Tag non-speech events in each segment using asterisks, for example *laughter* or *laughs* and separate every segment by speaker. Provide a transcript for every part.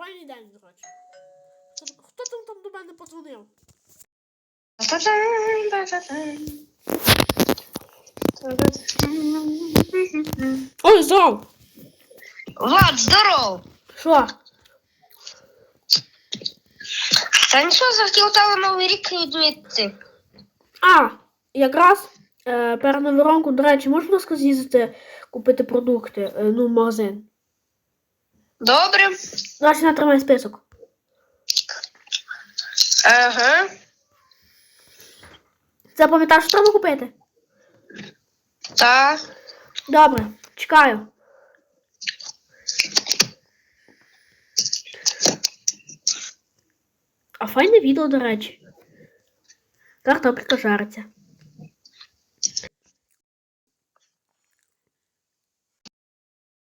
Speaker 1: файний день, до речі. Хто, там, там до мене подзвонив? Ой, здоров!
Speaker 2: Влад, здоров!
Speaker 1: Що?
Speaker 2: Та нічого захотів тебе новий рік відмітити.
Speaker 1: А, якраз е, перед новим роком, до речі, будь ласка, з'їздити купити продукти, е, ну, в магазин.
Speaker 2: Добре.
Speaker 1: Значить, натримай список.
Speaker 2: Ага.
Speaker 1: Це пам'ятаєш, що треба купити?
Speaker 2: Та.
Speaker 1: Добре, чекаю. А файне відео, до речі. Картопелька жариться.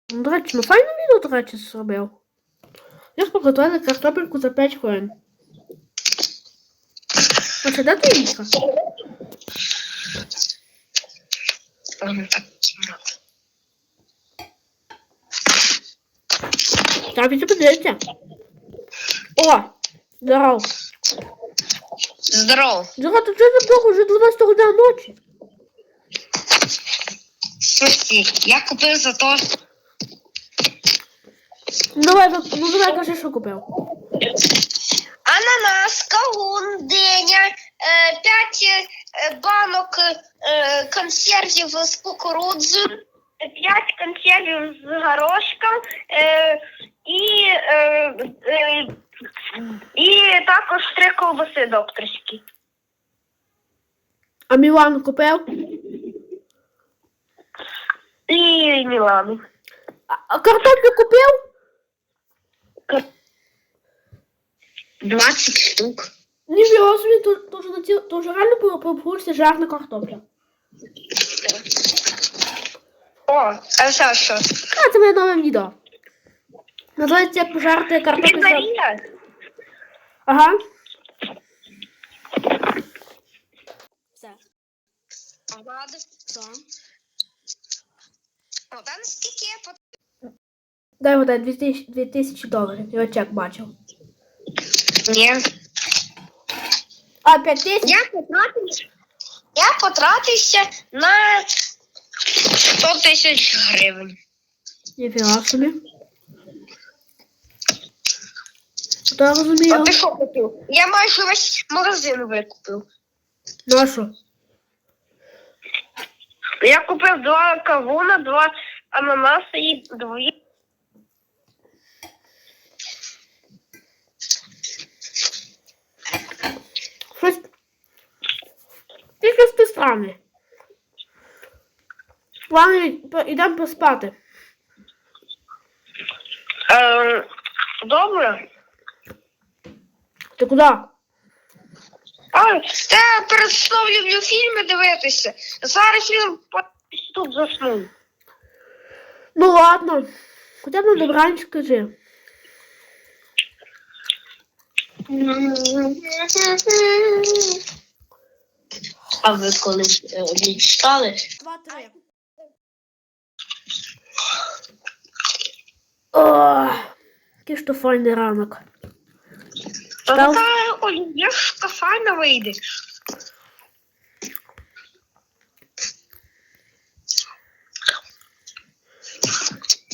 Speaker 1: До речі, ну файне відео, до речі, зробив. Я ж приготувала картопельку за 5 хвилин. А це де твоїчка?
Speaker 2: Ага, так.
Speaker 1: Так, подивіться. О! Здоров.
Speaker 2: Здоров.
Speaker 1: Здоров, чого так довго? Вже 12 година ночі.
Speaker 2: Слухай, я купив за то.
Speaker 1: Ну давай, ви- ну давай кажи, що купив.
Speaker 2: Ананас, кавун, диня, е, п'ять е, банок е, консервів з кукурудзою, п'ять консервів з горошком і, і також три ковбаси докторські.
Speaker 1: А Мілан купив?
Speaker 2: І Мілану.
Speaker 1: А, а картоплю купив?
Speaker 2: 20 штук.
Speaker 1: Ніфіга собі, то, то, вже на то вже реально було популюється жарна картопля.
Speaker 2: О, а це що?
Speaker 1: А, це моє нове відео. Називається як пожарити картоплю. за-
Speaker 2: Піцерія?
Speaker 1: Ага. Все.
Speaker 2: Ладно. О, там скільки я по
Speaker 1: Дай вода 2000, 2000 доларів. Я чек бачив.
Speaker 2: Ні.
Speaker 1: А, 5000?
Speaker 2: Я потратився. Я потратився на 100 тисяч гривень.
Speaker 1: Ніфіга собі. Я розумію.
Speaker 2: А ти що купив? Я майже весь магазин викупив.
Speaker 1: Ну а що?
Speaker 2: Я купив два кавуна, два ананаси і дві.
Speaker 1: Щось. Ти. Ладно, ідемо поспати.
Speaker 2: Е, добре.
Speaker 1: Ти куди?
Speaker 2: А, перед сном люблю фільми дивитися. Зараз він тут заснув.
Speaker 1: Ну ладно. Хоча б на добраніч скажи. *laughs*
Speaker 2: А ви коли читали?
Speaker 1: Два-три. Який ж то файний ранок.
Speaker 2: Та така олів'єшка файна вийде.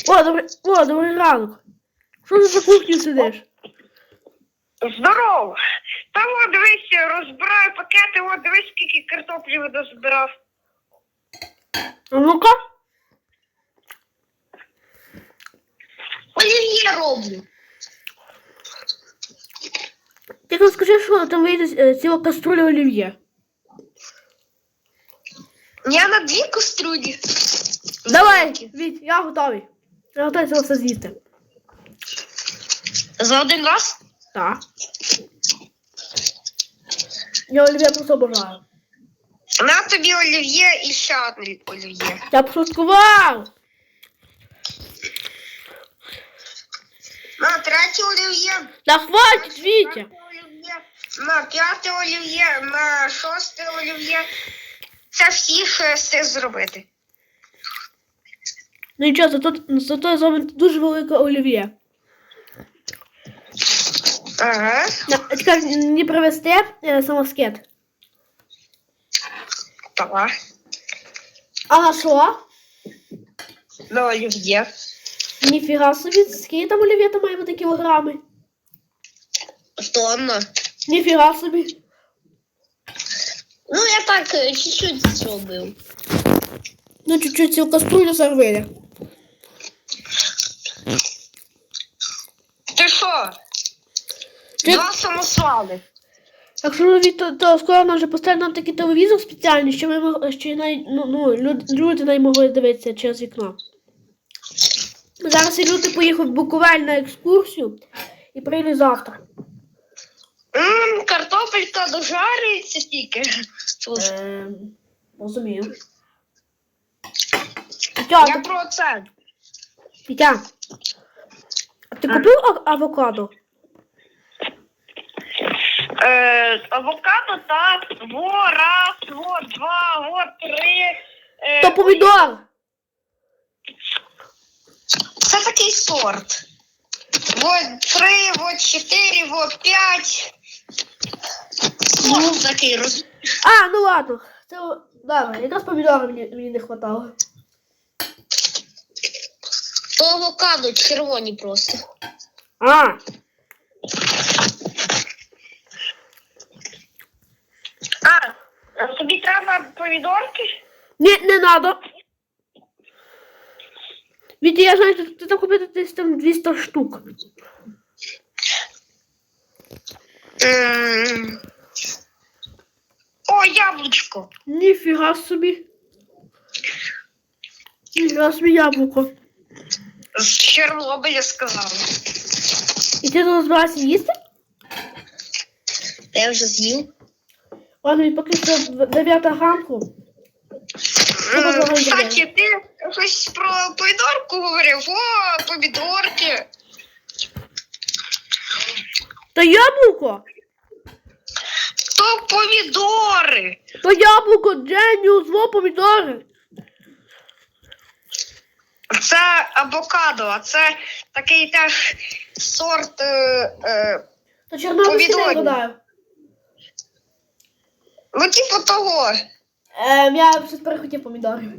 Speaker 1: О, добрий, о, добрий ранок. Що ти за кухню сидиш?
Speaker 2: Здорово! Та от дивись, розбираю пакети, от дивись, скільки картоплі дозбирав.
Speaker 1: Ну-ка.
Speaker 2: Олів'є роблю.
Speaker 1: Тільки скажи, що там вийде е, ціла каструля олів'є.
Speaker 2: Я на дві каструлі.
Speaker 1: Давай, Віть, я готовий. Я готовий це все з'їсти.
Speaker 2: За один раз?
Speaker 1: Так. Я олів'є просто обожаю.
Speaker 2: На тобі олів'є і ще одне олів'є.
Speaker 1: Я пошуткував.
Speaker 2: На третє олів'є.
Speaker 1: Та хватить, Вітя.
Speaker 2: олів'є, На п'яте олів'є, на шосте олів'є. Це всі, що зробити.
Speaker 1: Ну нічого, зато, зато я зроблю дуже велике олів'є.
Speaker 2: Ага.
Speaker 1: На- Чекай, мені привезти самоскид.
Speaker 2: Так.
Speaker 1: А на що?
Speaker 2: Ну, олів'є.
Speaker 1: Ніфіга собі, скільки там олів'єта має бути кілограми?
Speaker 2: Тонна.
Speaker 1: Ніфіга собі.
Speaker 2: Ну, я так е, чуть-чуть зробив.
Speaker 1: Ну, чуть-чуть цю каструлю зарвили.
Speaker 2: Ти що?
Speaker 1: Ти-
Speaker 2: Два самосвали.
Speaker 1: Якщо ловіть, то, то скоро нам вже поставить нам такий телевізор спеціальний, що ми мог- що най, ну, ну, люд, люди не могли дивитися через вікно. Зараз і люди поїхав в Буковель на екскурсію і прийде завтра.
Speaker 2: Ммм, картопелька дожарюється тільки. Тут.
Speaker 1: Е, розумію. Пітя,
Speaker 2: Я
Speaker 1: ти,
Speaker 2: про це.
Speaker 1: Пітя, а ти купив а- авокадо?
Speaker 2: Е, авокадо так. Во раз, во два, во три. Е,
Speaker 1: То помідор!
Speaker 2: Це такий сорт. Вот три, вот чотири, вот п'ять. Сорт такий роз...
Speaker 1: А, ну ладно. Це добре, якраз помідори мені, мені не хватало.
Speaker 2: То авокадо червоні просто.
Speaker 1: А,
Speaker 2: А, тобі треба помідорки?
Speaker 1: ні, не надо. Вітя, я знаю, ти, ти там купити десь там 200 штук.
Speaker 2: М. О, яблучко.
Speaker 1: Ніфіга собі. Ніфіга собі яблуко.
Speaker 2: З Чорнобиля сказали.
Speaker 1: І ти зараз збирався їсти?
Speaker 2: Я вже з'їв.
Speaker 1: Ладно, і поки що 9 ранку.
Speaker 2: Кстати, ти щось про помідорку говорив. О, помідорки.
Speaker 1: Та яблуко!
Speaker 2: То помідори.
Speaker 1: То яблуко, Дженю, зло помідори.
Speaker 2: Це авокадо, а це такий теж сорт. Е, е,
Speaker 1: Та не
Speaker 2: Помідорів. Ну, типу того.
Speaker 1: Ем, я щось перехотів помідорів.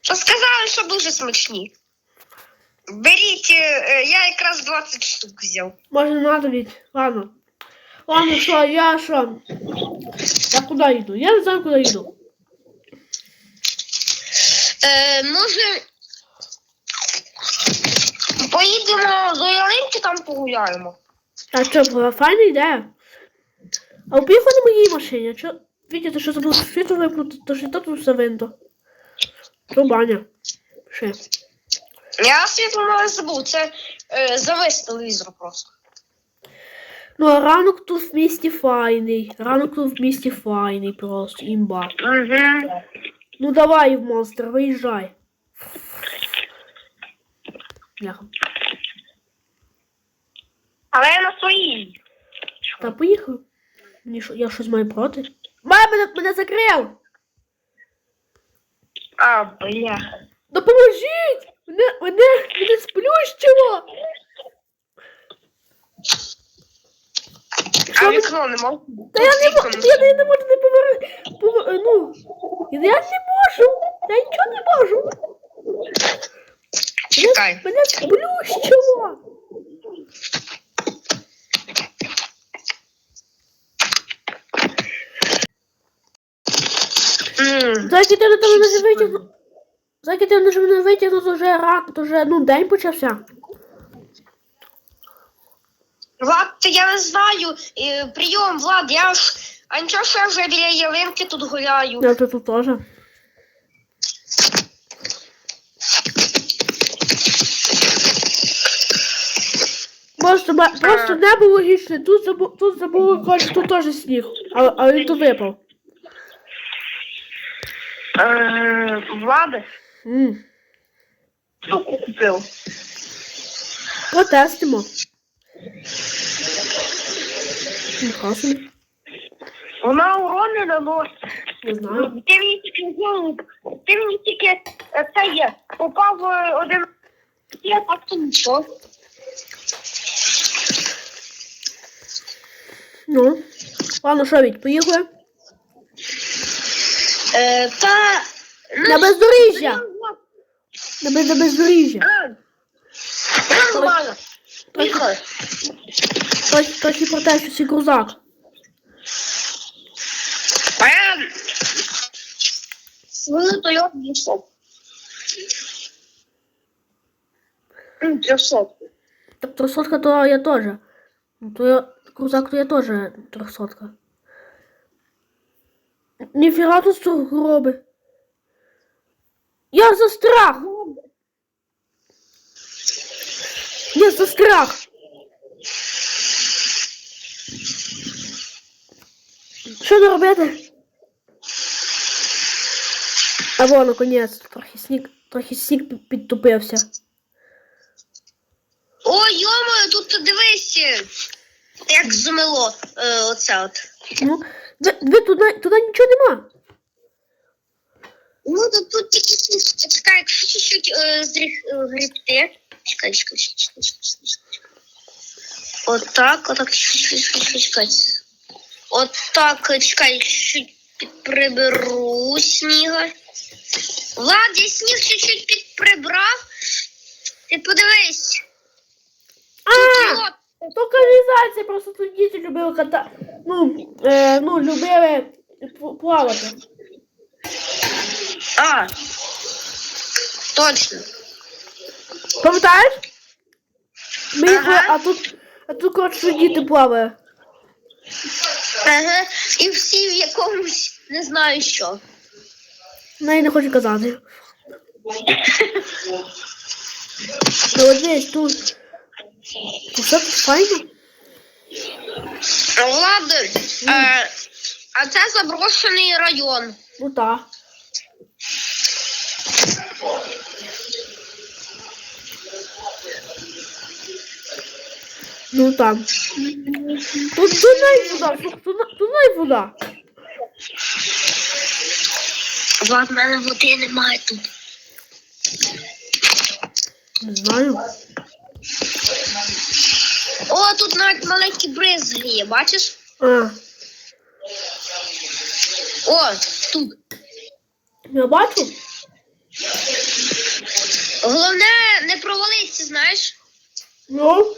Speaker 2: Що сказали, що дуже смачні. Беріть, е, е, я якраз 20 штук взяв.
Speaker 1: Може не надо від. Ладно. Ладно, що, я що? Я куди йду? Я не знаю, куди йду.
Speaker 2: Е, може. Поїдемо до ялинки, там погуляємо.
Speaker 1: А що, була файна ідея? А поїхали на моїй машині. Вітя, ти що забув світло вимкнути, то що тут все винто. То баня. Ще.
Speaker 2: Я світло не забув, це е, завис телевізор просто.
Speaker 1: Ну, а ранок тут в місті файний. Ранок тут в місті файний просто, імба.
Speaker 2: Угу.
Speaker 1: Ну давай, монстр, виїжджай. Бляха.
Speaker 2: Але я на своїй.
Speaker 1: Та поїхав. Я щось маю проти? Мама мене, закрив!
Speaker 2: А, бля.
Speaker 1: Допоможіть! Мене, мене, мене сплющило! Що а
Speaker 2: вікно не можу.
Speaker 1: Та я не можу, я, не- я не можу не повернути. Повер... Ну, я не можу! Я нічого не можу!
Speaker 2: Чекай.
Speaker 1: Мене сплющило!
Speaker 2: М,
Speaker 1: Зайки, ти на тебе не витягнув. Зайки, ти на тебе витягнув, то вже рак, то вже, ну, день почався.
Speaker 2: Влад, я не знаю. Е, Прийом, Влад, я ж. А нічого, що я вже біля ялинки тут гуляю.
Speaker 1: Я тут теж. Просто, ба- просто небо логічне, тут забу, тут забули кажуть, тут теж сніг, а, а він тут випав.
Speaker 2: Е, Влада,
Speaker 1: М.
Speaker 2: штуку.
Speaker 1: Протестимо. Нічого собі.
Speaker 2: Вона урони наносить.
Speaker 1: Не знаю.
Speaker 2: Ти мені тільки ну, ти мені тільки е, це є. Попав е, один. Я так то нічого.
Speaker 1: Ну. Ладно, що від, поїхали?
Speaker 2: Е, та... ну,
Speaker 1: На бездоріжжя! На, без, на бездоріжжя.
Speaker 2: е, Нормально. Поїхали.
Speaker 1: Трохи, трохи про те, що це крузак.
Speaker 2: А я... Дійшов. Трьохсотку.
Speaker 1: Так трехсотка то я тоже. Ну, То я, крузак то я тоже трехсотка. Ніфіга тут сугроби. Я за страх! Я за страх! Що не робити? А во, наконець, трохи сніг, трохи сніг пі- підтопився.
Speaker 2: О, йомо, тут дивись, як змило е, оце от.
Speaker 1: Ну, ви, ви туди, туди нічого нема.
Speaker 2: Ну, тут, тут тільки сніг. Чекай, якщо чуть-чуть е, зріх, е, гребти. Чекай, чекай, чекай, чекай, чекай, чекай. Отак, отак, чекай, чекай, чекай. Отак, е, чекай, чуть підприберу сніга. Влад, я сніг чуть-чуть підприбрав. Ти подивись. От,
Speaker 1: То каналізація, просто тут діти любили ката. Ну, е, ну, любили п- плавати.
Speaker 2: А, точно.
Speaker 1: Пам'ятаєш? Ми їх,
Speaker 2: Ага.
Speaker 1: а тут, а тут коротше діти плавали.
Speaker 2: Ага. І всі в якомусь не знаю що.
Speaker 1: Ну, я не хочу казати. *laughs* Ну, от дивись, тут. Все файно.
Speaker 2: Влад, е, а це заброшений район.
Speaker 1: Ну так. Ну там. Тут тунай вода, тут тунай- тунай вода.
Speaker 2: Влад, в мене води немає тут.
Speaker 1: Не знаю.
Speaker 2: О, тут навіть маленький бризг є, бачиш?
Speaker 1: А,
Speaker 2: О, тут.
Speaker 1: я бачу.
Speaker 2: Головне не провалитися, знаєш?
Speaker 1: Ну,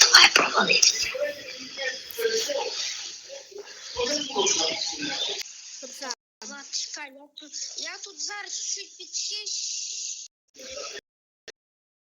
Speaker 2: давай провалитися. Чекай, я тут, я тут зараз чуть підчищу.